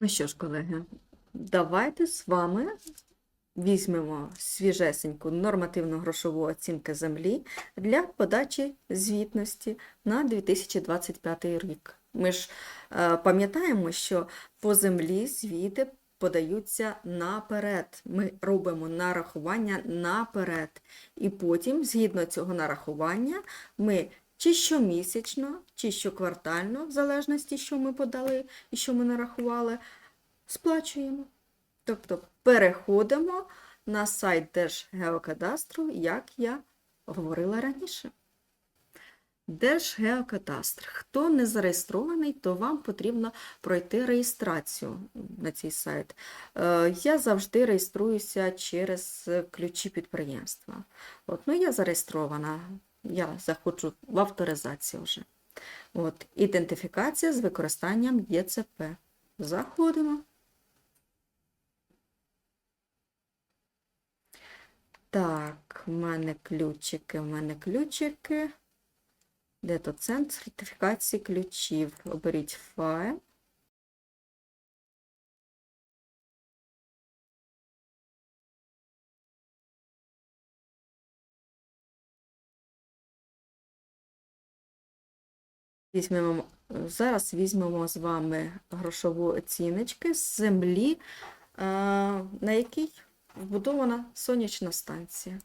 Ну що ж, колеги, давайте з вами візьмемо свіжесеньку нормативну грошову оцінку землі для подачі звітності на 2025 рік. Ми ж е, пам'ятаємо, що по землі звіти подаються наперед. Ми робимо нарахування наперед. І потім, згідно цього нарахування, ми чи щомісячно, чи щоквартально, в залежності, що ми подали і що ми нарахували, сплачуємо. Тобто переходимо на сайт Держгеокадастру, як я говорила раніше. Держгеокадастр. Хто не зареєстрований, то вам потрібно пройти реєстрацію на цей сайт. Е, Я завжди реєструюся через ключі підприємства. От, ну, я зареєстрована, я заходжу в авторизацію вже. От, ідентифікація з використанням ЄЦП. Заходимо. Так, в мене ключики, в мене ключики. Де то центр сертифікації ключів? Оберіть файл. Візьмемо, зараз візьмемо з вами грошову оціночки з землі, е, на якій вбудована сонячна станція.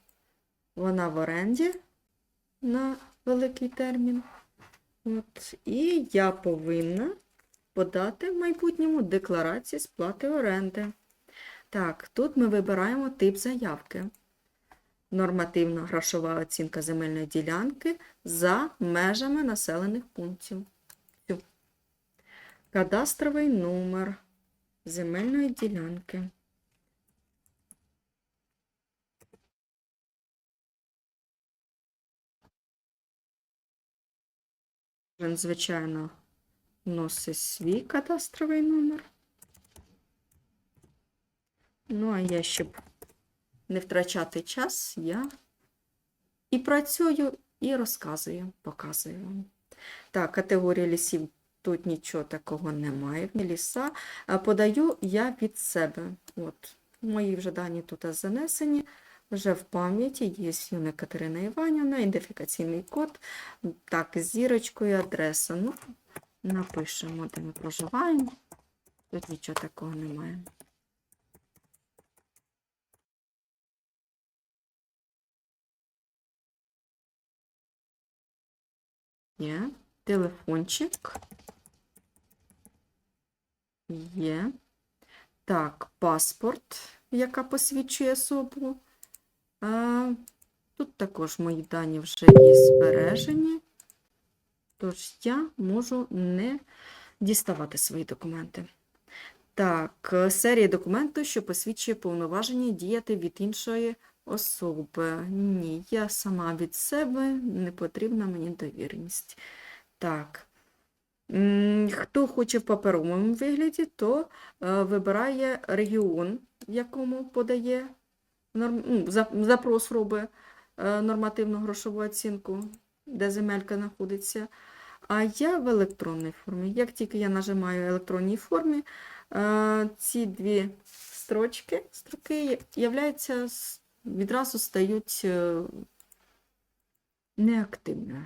Вона в оренді на великий термін. От, і я повинна подати в майбутньому декларацію сплати оренди. Так, тут ми вибираємо тип заявки. Нормативна грошова оцінка земельної ділянки за межами населених пунктів. Кадастровий номер земельної ділянки. Він, звичайно, носить свій кадастровий номер. Ну, а я, щоб не втрачати час, я і працюю, і розказую, показую вам. Так, категорія лісів тут нічого такого немає. В ліса. Подаю я від себе. От, мої вже дані тут занесені. Вже в пам'яті є Юна Катерина Іванівна, ідентифікаційний код, так, з зірочкою, адреса. Ну, напишемо, де ми проживаємо. Тут нічого такого немає. Є. Телефончик. Є. Так, паспорт, яка посвідчує особу. А, Тут також мої дані вже є збережені. Тож я можу не діставати свої документи. Так, серія документу, що посвідчує повноваження діяти від іншої особи. Ні, я сама від себе, не потрібна мені довіреність. Так. Хто хоче в паперовому вигляді, то е, вибирає регіон, в якому подає ну, запрос робить е, нормативну грошову оцінку, де земелька знаходиться. А я в електронній формі. Як тільки я нажимаю в електронній формі, е, ці дві строчки, строки являються, відразу стають е, неактивними.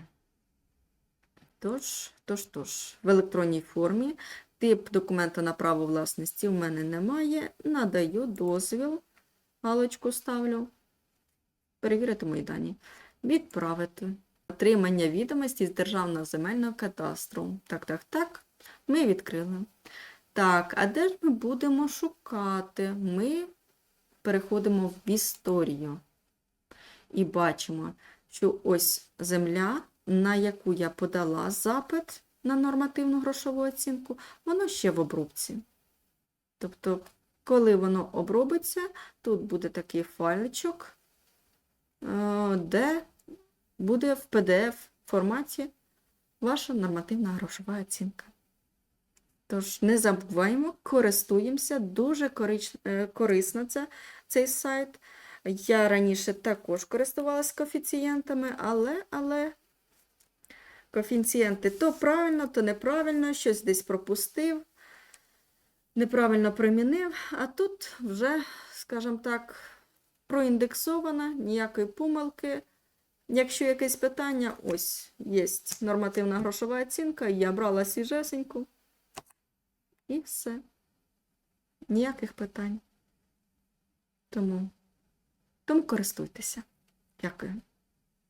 Тож, тож, тож, в електронній формі тип документа на право власності в мене немає. Надаю дозвіл, галочку ставлю. Перевірити мої дані. Відправити. Отримання відомості з Державного земельного кадастру. Так, так, так. Ми відкрили. Так, а де ж ми будемо шукати? Ми переходимо в історію. І бачимо, що ось земля, на яку я подала запит на нормативну грошову оцінку, воно ще в обробці. Тобто, коли воно обробиться, тут буде такий файличок, е, де буде в PDF форматі ваша нормативна грошова оцінка. Тож не забуваємо, користуємося, дуже корич- е, корисно це, цей сайт. Я раніше також користувалася коефіцієнтами, але, але коефіцієнти то правильно, то неправильно, щось десь пропустив. неправильно примінив, а тут вже, скажімо так, проіндексована, ніякої помилки. Якщо якесь питання, ось є нормативна грошова оцінка, я брала свіжесеньку. І все. Ніяких питань. Тому, тому користуйтеся. Дякую.